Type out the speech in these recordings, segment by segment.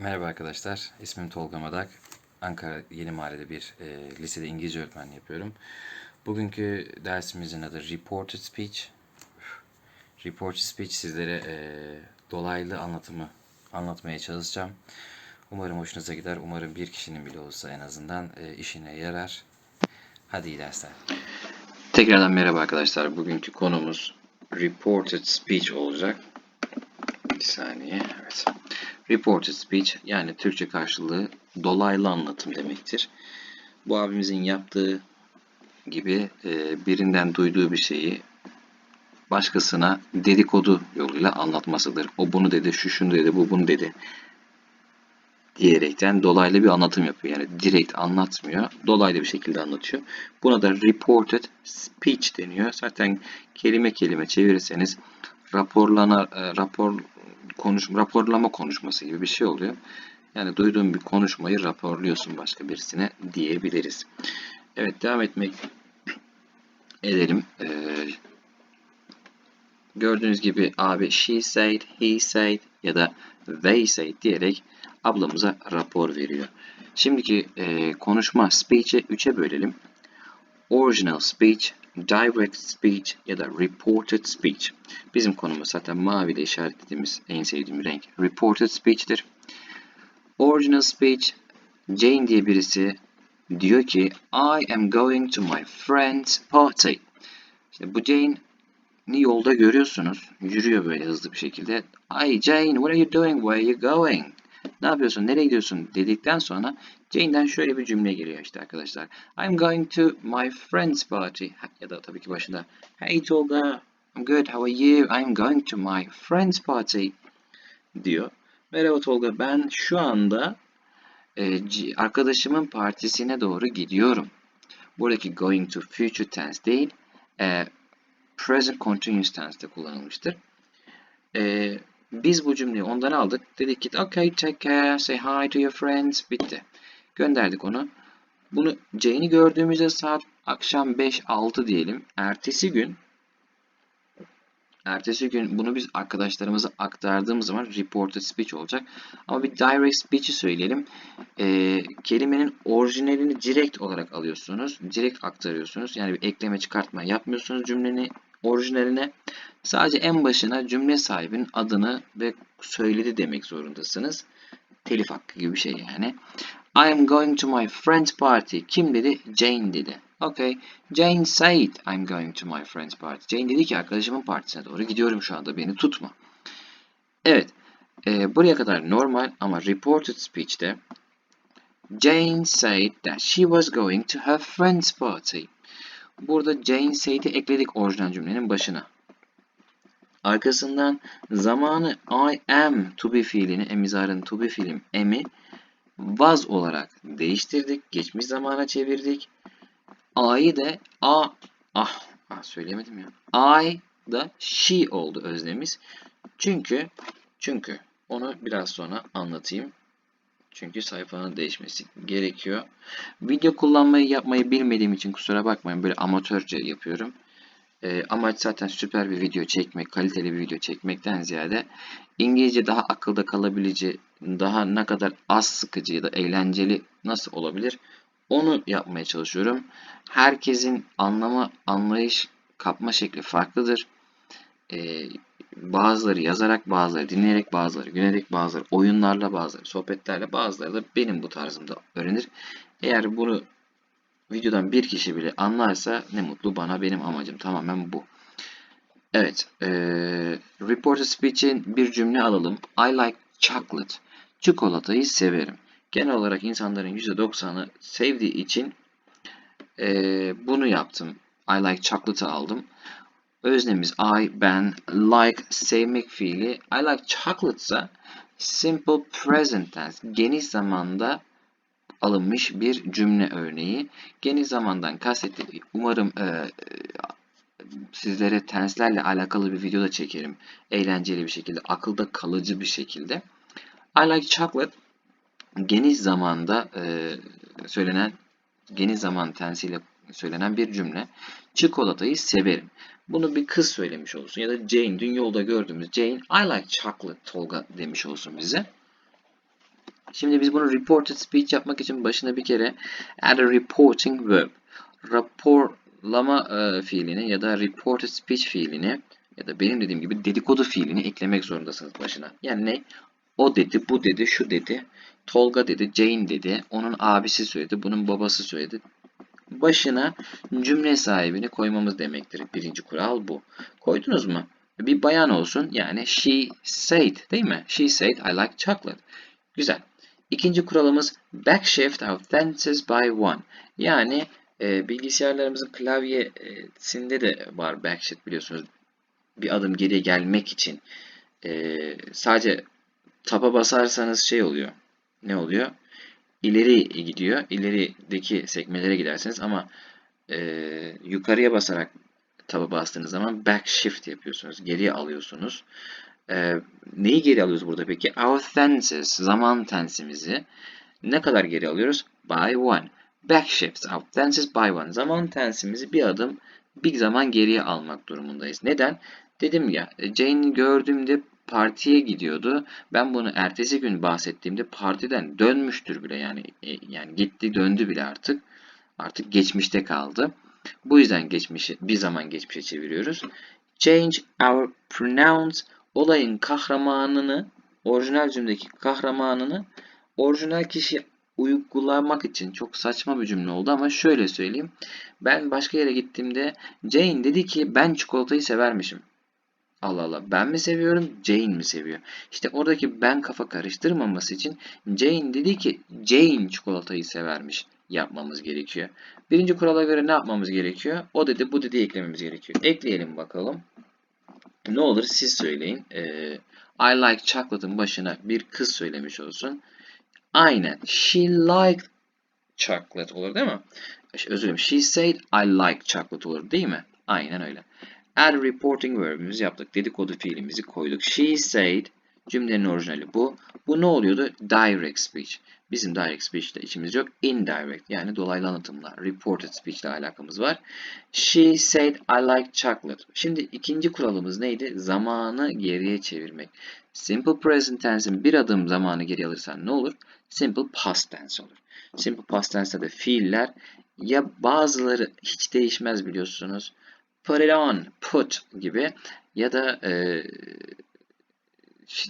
Merhaba arkadaşlar, ismim Tolga Madak. Ankara Yeni Mahalle'de bir e, lisede İngilizce öğretmenliği yapıyorum. Bugünkü dersimizin adı Reported Speech. Reported Speech sizlere e, dolaylı anlatımı anlatmaya çalışacağım. Umarım hoşunuza gider. Umarım bir kişinin bile olsa en azından e, işine yarar. Hadi iyi dersler. Tekrardan merhaba arkadaşlar. Bugünkü konumuz Reported Speech olacak. Bir saniye. Evet. Reported speech yani Türkçe karşılığı dolaylı anlatım demektir. Bu abimizin yaptığı gibi e, birinden duyduğu bir şeyi başkasına dedikodu yoluyla anlatmasıdır. O bunu dedi, şu şunu dedi, bu bunu dedi diyerekten dolaylı bir anlatım yapıyor. Yani direkt anlatmıyor, dolaylı bir şekilde anlatıyor. Buna da reported speech deniyor. Zaten kelime kelime çevirirseniz raporlana, e, rapor konuş, raporlama konuşması gibi bir şey oluyor. Yani duyduğun bir konuşmayı raporluyorsun başka birisine diyebiliriz. Evet devam etmek edelim. Ee, gördüğünüz gibi abi she said, he said ya da they said diyerek ablamıza rapor veriyor. Şimdiki e, konuşma speech'i 3'e bölelim. Original speech, direct speech ya da reported speech. Bizim konumuz zaten mavi ile işaretlediğimiz en sevdiğim renk reported speech'tir. Original speech, Jane diye birisi diyor ki I am going to my friend's party. İşte bu Jane'i yolda görüyorsunuz. Yürüyor böyle hızlı bir şekilde. Hi Jane, what are you doing? Where are you going? Ne yapıyorsun? Nereye gidiyorsun? dedikten sonra Jane'den şöyle bir cümle geliyor işte arkadaşlar. I'm going to my friend's party. Ya da tabii ki başında Hey Tolga, I'm good, how are you? I'm going to my friend's party diyor. Merhaba Tolga, ben şu anda e, arkadaşımın partisine doğru gidiyorum. Buradaki going to future tense değil, e, present continuous tense'de kullanılmıştır. E, biz bu cümleyi ondan aldık. Dedik ki okay take care, say hi to your friends. Bitti. Gönderdik onu. Bunu Jane'i gördüğümüzde saat akşam 5-6 diyelim. Ertesi gün Ertesi gün bunu biz arkadaşlarımıza aktardığımız zaman reported speech olacak. Ama bir direct speech'i söyleyelim. Ee, kelimenin orijinalini direkt olarak alıyorsunuz. Direkt aktarıyorsunuz. Yani bir ekleme çıkartma yapmıyorsunuz cümlenin orijinaline. Sadece en başına cümle sahibinin adını ve söyledi demek zorundasınız. Telif hakkı gibi bir şey yani. I am going to my friend's party. Kim dedi? Jane dedi. Okay. Jane said I'm going to my friend's party. Jane dedi ki arkadaşımın partisine doğru gidiyorum şu anda beni tutma. Evet. E, buraya kadar normal ama reported speech'te Jane said that she was going to her friend's party. Burada Jane said'i ekledik orijinal cümlenin başına. Arkasından zamanı I am to be fiilini, emizarın to be fiilim am'i was olarak değiştirdik. Geçmiş zamana çevirdik. I'yi de a ah, ah söyleyemedim ya. I da she oldu özlemiz. Çünkü çünkü onu biraz sonra anlatayım. Çünkü sayfanın değişmesi gerekiyor. Video kullanmayı yapmayı bilmediğim için kusura bakmayın. Böyle amatörce yapıyorum. E, amaç zaten süper bir video çekmek, kaliteli bir video çekmekten ziyade İngilizce daha akılda kalabileceği, daha ne kadar az sıkıcı ya da eğlenceli nasıl olabilir onu yapmaya çalışıyorum. Herkesin anlama, anlayış, kapma şekli farklıdır. Ee, bazıları yazarak, bazıları dinleyerek, bazıları gülerek, bazıları oyunlarla, bazıları sohbetlerle, bazıları da benim bu tarzımda öğrenir. Eğer bunu videodan bir kişi bile anlarsa ne mutlu bana benim amacım tamamen bu. Evet. E, reported speech'in bir cümle alalım. I like chocolate. Çikolatayı severim. Genel olarak insanların %90'ı sevdiği için e, bunu yaptım. I like chocolate'ı aldım. Öznemiz I, ben, like, sevmek fiili. I like chocolate ise simple present tense. Geniş zamanda alınmış bir cümle örneği. Geniş zamandan kastettiğim umarım e, sizlere tenslerle alakalı bir video da çekerim. Eğlenceli bir şekilde, akılda kalıcı bir şekilde. I like chocolate geniş zamanda e, söylenen, geniş zaman tensiyle söylenen bir cümle. Çikolatayı severim. Bunu bir kız söylemiş olsun ya da Jane, dün yolda gördüğümüz Jane, I like chocolate Tolga demiş olsun bize. Şimdi biz bunu reported speech yapmak için başına bir kere add a reporting verb. Raporlama e, fiilini ya da reported speech fiilini ya da benim dediğim gibi dedikodu fiilini eklemek zorundasınız başına. Yani ne? O dedi, bu dedi, şu dedi. Tolga dedi, Jane dedi. Onun abisi söyledi, bunun babası söyledi. Başına cümle sahibini koymamız demektir. Birinci kural bu. Koydunuz mu? Bir bayan olsun. Yani she said değil mi? She said I like chocolate. Güzel. İkinci kuralımız backshift of tenses by one. Yani e, bilgisayarlarımızın klavyesinde de var backshift biliyorsunuz. Bir adım geriye gelmek için. E, sadece taba basarsanız şey oluyor. Ne oluyor? İleri gidiyor. İlerideki sekmelere gidersiniz ama e, yukarıya basarak taba bastığınız zaman backshift yapıyorsunuz. Geriye alıyorsunuz. E, neyi geri alıyoruz burada peki? Our tenses, zaman tensimizi ne kadar geri alıyoruz? By one. Backshift of tenses by one. Zaman tensimizi bir adım bir zaman geriye almak durumundayız. Neden? Dedim ya Jane'i gördüğümde partiye gidiyordu. Ben bunu ertesi gün bahsettiğimde partiden dönmüştür bile yani e, yani gitti döndü bile artık. Artık geçmişte kaldı. Bu yüzden geçmişi bir zaman geçmişe çeviriyoruz. Change our pronouns olayın kahramanını orijinal cümledeki kahramanını orijinal kişi uygulamak için çok saçma bir cümle oldu ama şöyle söyleyeyim. Ben başka yere gittiğimde Jane dedi ki ben çikolatayı severmişim. Allah Allah ben mi seviyorum Jane mi seviyor? İşte oradaki ben kafa karıştırmaması için Jane dedi ki Jane çikolatayı severmiş yapmamız gerekiyor. Birinci kurala göre ne yapmamız gerekiyor? O dedi bu dedi eklememiz gerekiyor. Ekleyelim bakalım. Ne olur siz söyleyin. Ee, I like chocolate'ın başına bir kız söylemiş olsun. Aynen. She liked chocolate olur değil mi? Özür dilerim. She said I like chocolate olur değil mi? Aynen öyle. Add reporting verb'imizi yaptık. Dedikodu fiilimizi koyduk. She said cümlenin orijinali bu. Bu ne oluyordu? Direct speech. Bizim direct speech ile işimiz yok. Indirect yani dolaylı anlatımla, reported speech ile alakamız var. She said I like chocolate. Şimdi ikinci kuralımız neydi? Zamanı geriye çevirmek. Simple present tense'in bir adım zamanı geri alırsan ne olur? Simple past tense olur. Simple past tense'de de fiiller ya bazıları hiç değişmez biliyorsunuz. Put it on, put gibi ya da e,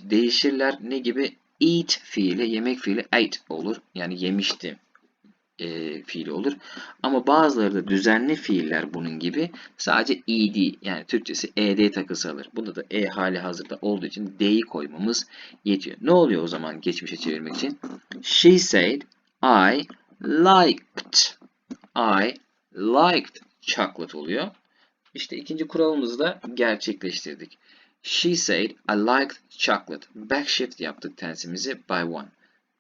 değişirler ne gibi? Eat fiili, yemek fiili ate olur. Yani yemişti e, fiili olur. Ama bazıları da düzenli fiiller bunun gibi sadece ed yani Türkçesi ed takısı alır. Bunda da e hali hazırda olduğu için d'yi koymamız yetiyor. Ne oluyor o zaman geçmişe çevirmek için? She said I liked I liked chocolate oluyor. İşte ikinci kuralımızı da gerçekleştirdik. She said I liked chocolate. Backshift yaptık tensimizi by one.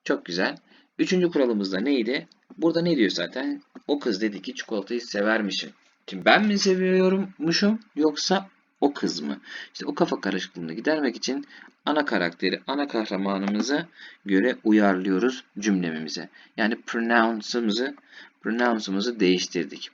Çok güzel. Üçüncü kuralımız da neydi? Burada ne diyor zaten? O kız dedi ki çikolatayı severmişim. Şimdi ben mi seviyormuşum yoksa o kız mı? İşte o kafa karışıklığını gidermek için ana karakteri, ana kahramanımıza göre uyarlıyoruz cümlemize. Yani pronounce'ımızı pronounce'ımızı değiştirdik.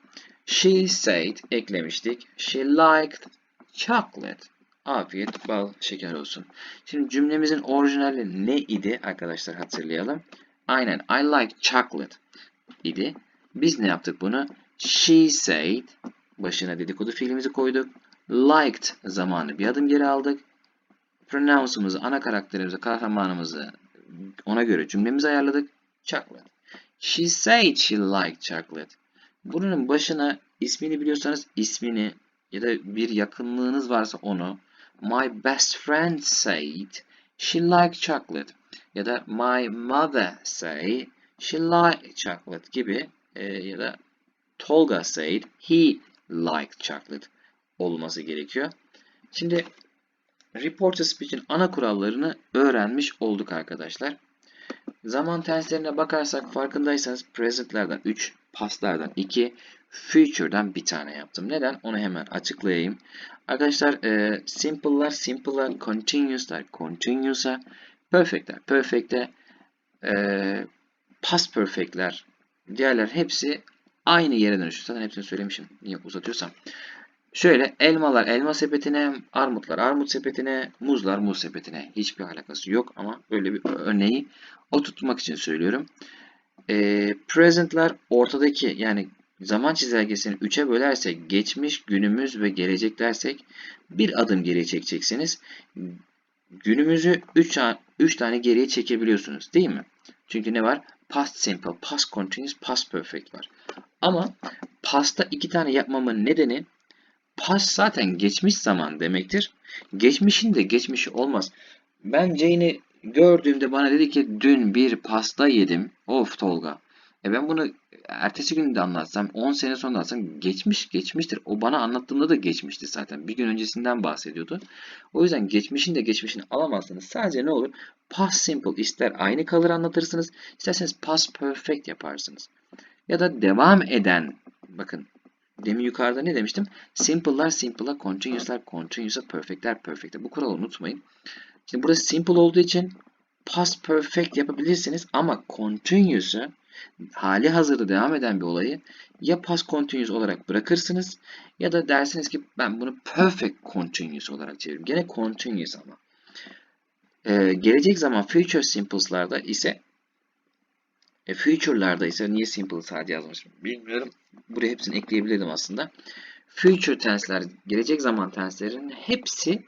She said eklemiştik. She liked chocolate. Afiyet bal şeker olsun. Şimdi cümlemizin orijinali ne idi arkadaşlar hatırlayalım. Aynen I like chocolate idi. Biz ne yaptık bunu? She said başına dedikodu fiilimizi koyduk. Liked zamanı bir adım geri aldık. Pronounce'ımızı, ana karakterimizi, kahramanımızı ona göre cümlemizi ayarladık. Chocolate. She said she liked chocolate. Bunun başına ismini biliyorsanız ismini ya da bir yakınlığınız varsa onu My best friend said she liked chocolate ya da my mother say she liked chocolate gibi e, ya da Tolga said he liked chocolate olması gerekiyor. Şimdi reporter speech'in ana kurallarını öğrenmiş olduk arkadaşlar. Zaman tenslerine bakarsak farkındaysanız present'lerden 3, past'lardan 2, future'dan bir tane yaptım. Neden? Onu hemen açıklayayım. Arkadaşlar e, simple'lar simple'a, continuous'lar continuous'a, perfect'ler perfect'e, e, past perfect'ler diğerler hepsi aynı yere dönüşüyor. Zaten hepsini söylemişim. Niye uzatıyorsam. Şöyle elmalar elma sepetine, armutlar armut sepetine, muzlar muz sepetine. Hiçbir alakası yok ama böyle bir örneği oturtmak için söylüyorum. Ee, present'lar ortadaki yani zaman çizelgesini 3'e bölersek geçmiş, günümüz ve gelecek dersek bir adım geriye çekeceksiniz. Günümüzü 3 3 tane geriye çekebiliyorsunuz değil mi? Çünkü ne var? Past simple, past continuous, past perfect var. Ama past'ta iki tane yapmamın nedeni past zaten geçmiş zaman demektir. Geçmişin de geçmişi olmaz. Ben Jane'i gördüğümde bana dedi ki dün bir pasta yedim. Of Tolga. E ben bunu ertesi gün de anlatsam, 10 sene sonra anlatsam geçmiş geçmiştir. O bana anlattığımda da geçmişti zaten. Bir gün öncesinden bahsediyordu. O yüzden geçmişin de geçmişini alamazsınız. Sadece ne olur? Past simple ister aynı kalır anlatırsınız, isterseniz past perfect yaparsınız. Ya da devam eden, bakın demin yukarıda ne demiştim? Simple'lar simple'a, continuous'lar continuous'a, perfect'ler perfect'e. Bu kuralı unutmayın. Şimdi burada simple olduğu için past perfect yapabilirsiniz ama continuous'u hali hazırda devam eden bir olayı ya past continuous olarak bırakırsınız ya da dersiniz ki ben bunu perfect continuous olarak çeviririm. Gene continuous ama. Ee, gelecek zaman future simples'larda ise e, future'larda ise niye simple sadece yazmışım bilmiyorum. Buraya hepsini ekleyebilirdim aslında. Future tense'ler, gelecek zaman tense'lerin hepsi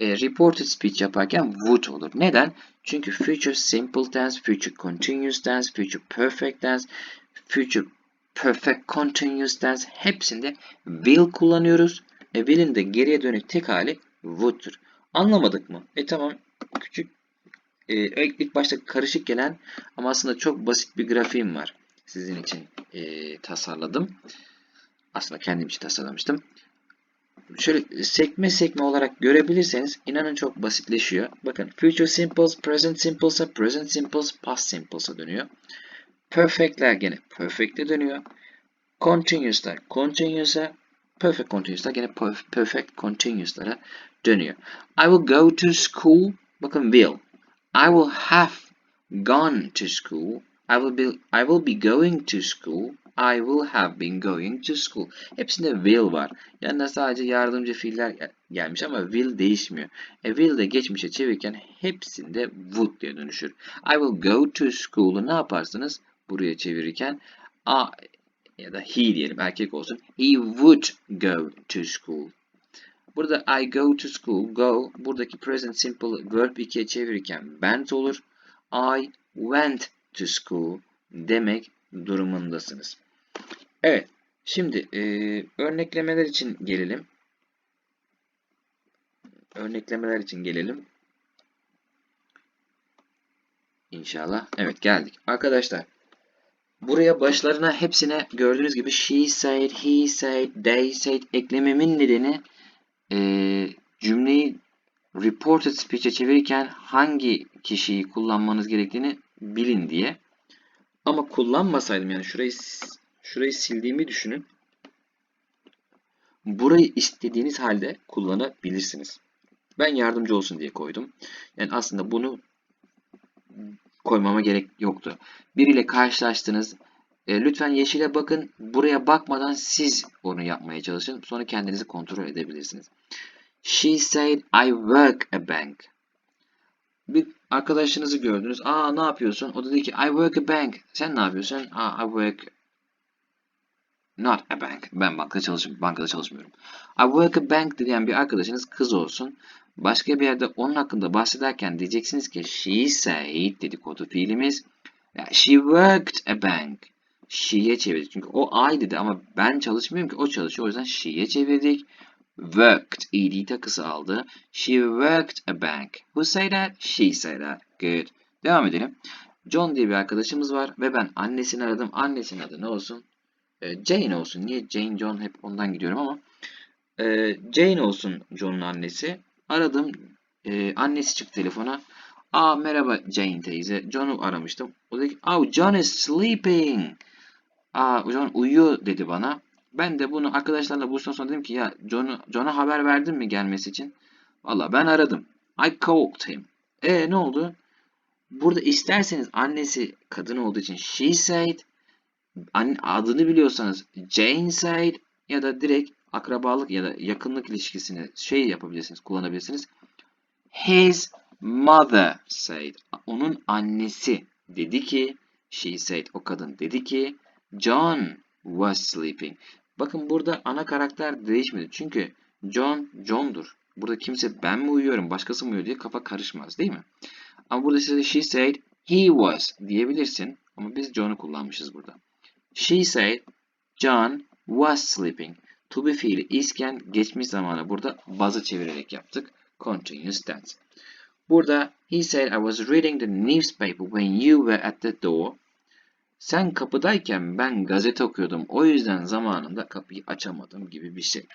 e, reported speech yaparken would olur. Neden? Çünkü future simple tense, future continuous tense, future perfect tense, future perfect continuous tense hepsinde will kullanıyoruz. E, will'in de geriye dönük tek hali would'tur. Anlamadık mı? E tamam küçük e, ilk başta karışık gelen ama aslında çok basit bir grafiğim var. Sizin için e, tasarladım. Aslında kendim için tasarlamıştım şöyle sekme sekme olarak görebilirseniz inanın çok basitleşiyor. Bakın future simples, present simples'a, present simples, past simples'a dönüyor. Perfect'ler gene perfect'e dönüyor. Continuous'lar continuous'a, perfect continuous'lar gene perfect continuous'lara dönüyor. I will go to school. Bakın will. I will have gone to school. I will be I will be going to school. I will have been going to school. Hepsinde will var. Yanına sadece yardımcı fiiller gelmiş ama will değişmiyor. E will de geçmişe çevirirken hepsinde would diye dönüşür. I will go to school'u ne yaparsınız? Buraya çevirirken a ya da he diyelim erkek olsun. He would go to school. Burada I go to school, go buradaki present simple verb 2'ye çevirirken went olur. I went to school demek durumundasınız. Evet. Şimdi e, örneklemeler için gelelim. Örneklemeler için gelelim. İnşallah. Evet geldik. Arkadaşlar buraya başlarına hepsine gördüğünüz gibi she said, he said, they said eklememin nedeni e, cümleyi reported speech'e çevirirken hangi kişiyi kullanmanız gerektiğini bilin diye. Ama kullanmasaydım yani şurayı Şurayı sildiğimi düşünün. Burayı istediğiniz halde kullanabilirsiniz. Ben yardımcı olsun diye koydum. Yani aslında bunu koymama gerek yoktu. Biriyle karşılaştınız. E, lütfen yeşile bakın. Buraya bakmadan siz onu yapmaya çalışın. Sonra kendinizi kontrol edebilirsiniz. She said I work a bank. Bir arkadaşınızı gördünüz. Aa ne yapıyorsun? O dedi ki I work a bank. Sen ne yapıyorsun? Aa I work Not a bank. Ben bankada, çalışmıyorum. bankada çalışmıyorum. I work a bank diyen bir arkadaşınız kız olsun. Başka bir yerde onun hakkında bahsederken diyeceksiniz ki she said dedikodu fiilimiz. She worked a bank. She'ye çevirdik. Çünkü o I dedi ama ben çalışmıyorum ki o çalışıyor. O yüzden she'ye çevirdik. Worked. ed takısı aldı. She worked a bank. Who said that? She said that. Good. Devam edelim. John diye bir arkadaşımız var ve ben annesini aradım. Annesinin adı ne olsun? E, Jane olsun. Niye Jane, John hep ondan gidiyorum ama. E, Jane olsun John'un annesi. Aradım. E, annesi çıktı telefona. Aa merhaba Jane teyze. John'u aramıştım. O dedi ki oh, John is sleeping. Aa John uyuyor dedi bana. Ben de bunu arkadaşlarla buluştan sonra dedim ki ya John'a John haber verdin mi gelmesi için? Valla ben aradım. I called him. E ne oldu? Burada isterseniz annesi kadın olduğu için she said adını biliyorsanız Jane said ya da direkt akrabalık ya da yakınlık ilişkisini şey yapabilirsiniz, kullanabilirsiniz. His mother said. Onun annesi dedi ki, she said, o kadın dedi ki, John was sleeping. Bakın burada ana karakter değişmedi. Çünkü John, John'dur. Burada kimse ben mi uyuyorum, başkası mı uyuyor diye kafa karışmaz değil mi? Ama burada size she said, he was diyebilirsin. Ama biz John'u kullanmışız burada. She said, John was sleeping. To be fiili isken geçmiş zamanı burada bazı çevirerek yaptık. Continuous tense. Burada he said I was reading the newspaper when you were at the door. Sen kapıdayken ben gazete okuyordum. O yüzden zamanında kapıyı açamadım gibi bir şey.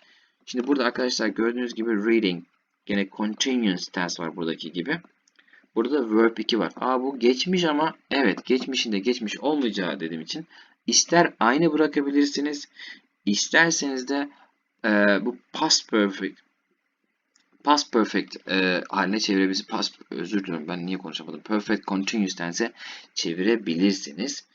Şimdi burada arkadaşlar gördüğünüz gibi reading gene continuous tense var buradaki gibi. Burada verb 2 var. Aa bu geçmiş ama evet geçmişinde geçmiş olmayacağı dediğim için ister aynı bırakabilirsiniz isterseniz de e, bu past perfect past perfect e, haline çevirebilirsiniz. Past özür diliyorum ben niye konuşamadım. Perfect continuous tense çevirebilirsiniz.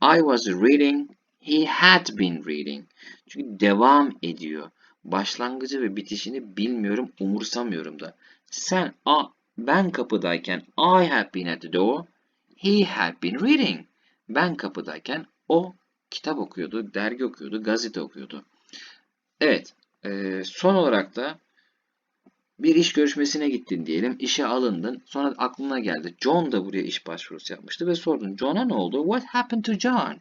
I was reading. He had been reading. Çünkü devam ediyor. Başlangıcı ve bitişini bilmiyorum, umursamıyorum da. Sen, a, ben kapıdayken I had been at the door. He had been reading. Ben kapıdayken o kitap okuyordu, dergi okuyordu, gazete okuyordu. Evet, e, son olarak da bir iş görüşmesine gittin diyelim. işe alındın. Sonra aklına geldi. John da buraya iş başvurusu yapmıştı ve sordun. John'a ne oldu? What happened to John?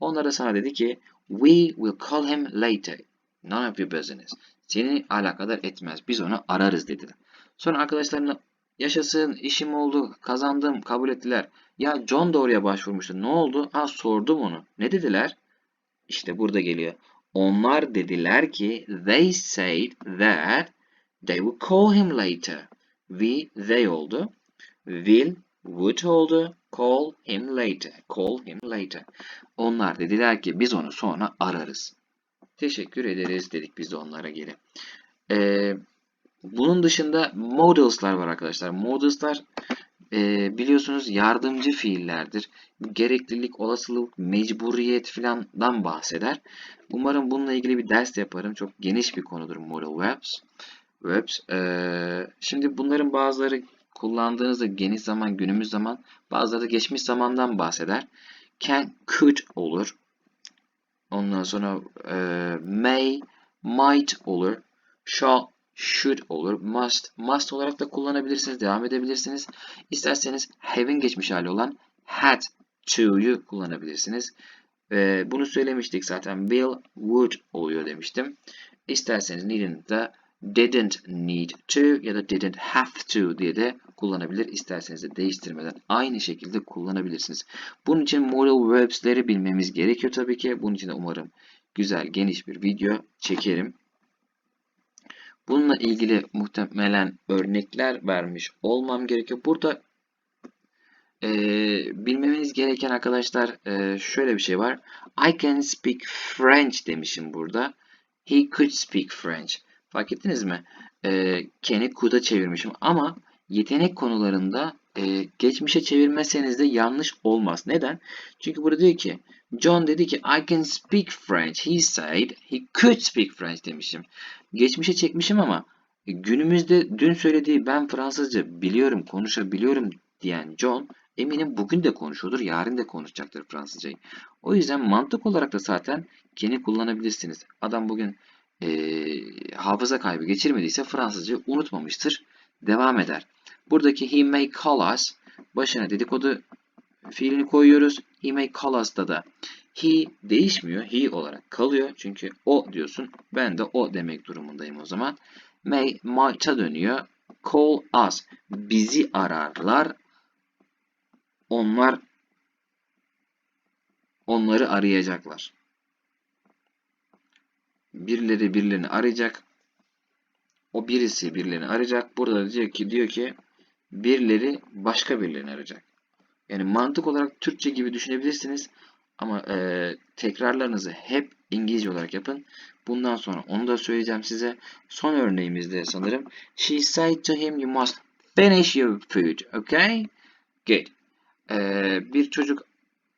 Onlar da sana dedi ki We will call him later. None of your business. Seni alakadar etmez. Biz onu ararız dediler. Sonra arkadaşlarına yaşasın işim oldu kazandım kabul ettiler. Ya John da oraya başvurmuştu. Ne oldu? Ha sordum onu. Ne dediler? İşte burada geliyor. Onlar dediler ki they said that They will call him later. We, they oldu. Will, would oldu. Call him later. Call him later. Onlar dediler ki biz onu sonra ararız. Teşekkür ederiz dedik biz de onlara geri. Ee, bunun dışında modals'lar var arkadaşlar. Modals'lar e, biliyorsunuz yardımcı fiillerdir. Gereklilik, olasılık, mecburiyet filandan bahseder. Umarım bununla ilgili bir ders yaparım. Çok geniş bir konudur modal verbs verbs. Ee, şimdi bunların bazıları kullandığınızda geniş zaman, günümüz zaman, bazıları da geçmiş zamandan bahseder. Can, could olur. Ondan sonra e, may, might olur. Shall, should olur. Must, must olarak da kullanabilirsiniz, devam edebilirsiniz. İsterseniz have'in geçmiş hali olan had to'yu kullanabilirsiniz. E, bunu söylemiştik zaten. Will, would oluyor demiştim. İsterseniz need'in de didn't need to ya da didn't have to diye de kullanabilir. İsterseniz de değiştirmeden aynı şekilde kullanabilirsiniz. Bunun için modal verbs'leri bilmemiz gerekiyor tabii ki. Bunun için de umarım güzel geniş bir video çekerim. Bununla ilgili muhtemelen örnekler vermiş olmam gerekiyor. Burada e, bilmemeniz gereken arkadaşlar e, şöyle bir şey var. I can speak French demişim burada. He could speak French. Fark ettiniz mi? E, Ken'i could'a çevirmişim ama yetenek konularında e, geçmişe çevirmezseniz de yanlış olmaz. Neden? Çünkü burada diyor ki John dedi ki I can speak French. He said he could speak French demişim. Geçmişe çekmişim ama günümüzde dün söylediği ben Fransızca biliyorum, konuşabiliyorum diyen John eminim bugün de konuşuyordur, yarın da konuşacaktır Fransızcayı. O yüzden mantık olarak da zaten Ken'i kullanabilirsiniz. Adam bugün e, hafıza kaybı geçirmediyse Fransızca unutmamıştır. Devam eder. Buradaki he may call us başına dedikodu fiilini koyuyoruz. He may call us'ta da he değişmiyor. He olarak kalıyor. Çünkü o diyorsun. Ben de o demek durumundayım o zaman. May might'a dönüyor. Call us. Bizi ararlar. Onlar onları arayacaklar. Birileri birilerini arayacak. O birisi birilerini arayacak. Burada da diyor ki diyor ki birileri başka birilerini arayacak. Yani mantık olarak Türkçe gibi düşünebilirsiniz. Ama e, tekrarlarınızı hep İngilizce olarak yapın. Bundan sonra onu da söyleyeceğim size. Son örneğimizde sanırım. She said to him you must finish your food. Okay? Good. E, bir çocuk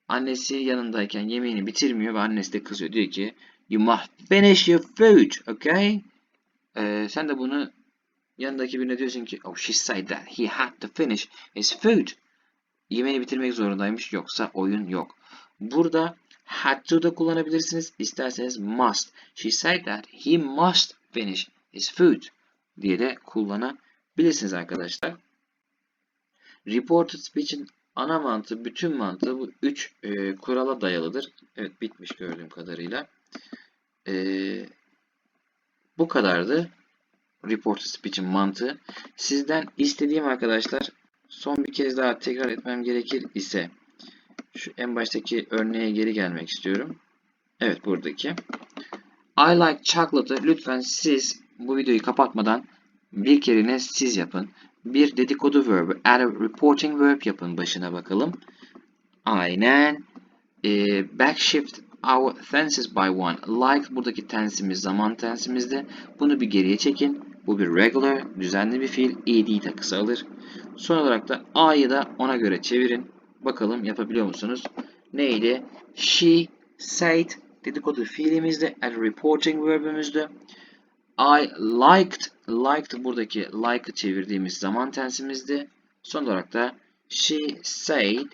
annesi yanındayken yemeğini bitirmiyor ve annesi de kızıyor. Diyor ki You must finish your food. Okay? Ee, sen de bunu yanındaki birine diyorsun ki oh she said that he had to finish his food. Yemeğini bitirmek zorundaymış yoksa oyun yok. Burada had to da kullanabilirsiniz. İsterseniz must. She said that he must finish his food diye de kullanabilirsiniz arkadaşlar. Reported speech'in ana mantığı, bütün mantığı bu üç e, kurala dayalıdır. Evet bitmiş gördüğüm kadarıyla. E, bu kadardı. Reported speech'in mantığı. Sizden istediğim arkadaşlar son bir kez daha tekrar etmem gerekir ise şu en baştaki örneğe geri gelmek istiyorum. Evet buradaki. I like chocolate'ı lütfen siz bu videoyu kapatmadan bir kerine siz yapın. Bir dedikodu verb'i, add a reporting verb yapın başına bakalım. Aynen. Ee, backshift our tenses by one. Like buradaki tensimiz zaman tensimizde. Bunu bir geriye çekin. Bu bir regular, düzenli bir fiil. ed'yi de kısa. Son olarak da A'yı da ona göre çevirin. Bakalım yapabiliyor musunuz? Neydi? She said dedikodu fiilimizde, a reporting verb'ümüzdü. I liked, liked buradaki like'ı çevirdiğimiz zaman tensimizdi. Son olarak da she said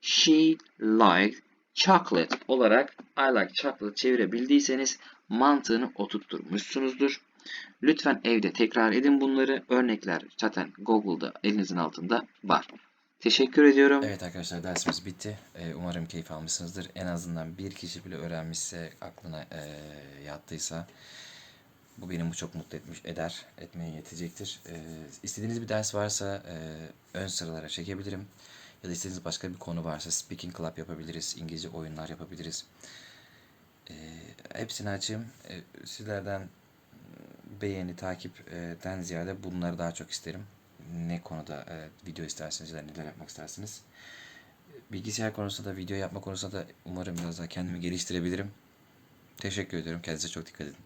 she liked chocolate olarak I like chocolate çevirebildiyseniz mantığını oturtturmuşsunuzdur. Lütfen evde tekrar edin bunları. Örnekler zaten Google'da elinizin altında var. Teşekkür ediyorum. Evet arkadaşlar dersimiz bitti. Ee, umarım keyif almışsınızdır. En azından bir kişi bile öğrenmişse, aklına eee, yattıysa bu beni çok mutlu etmiş, eder, etmeye yetecektir. Ee, istediğiniz bir ders varsa eee, ön sıralara çekebilirim. Ya da istediğiniz başka bir konu varsa speaking club yapabiliriz, İngilizce oyunlar yapabiliriz. Ee, hepsini açayım. Ee, sizlerden beğeni, takipten ziyade bunları daha çok isterim. Ne konuda e, video isterseniz ya da neler yapmak istersiniz. Bilgisayar konusunda da video yapma konusunda da umarım biraz daha kendimi geliştirebilirim. Teşekkür ediyorum. Kendinize çok dikkat edin.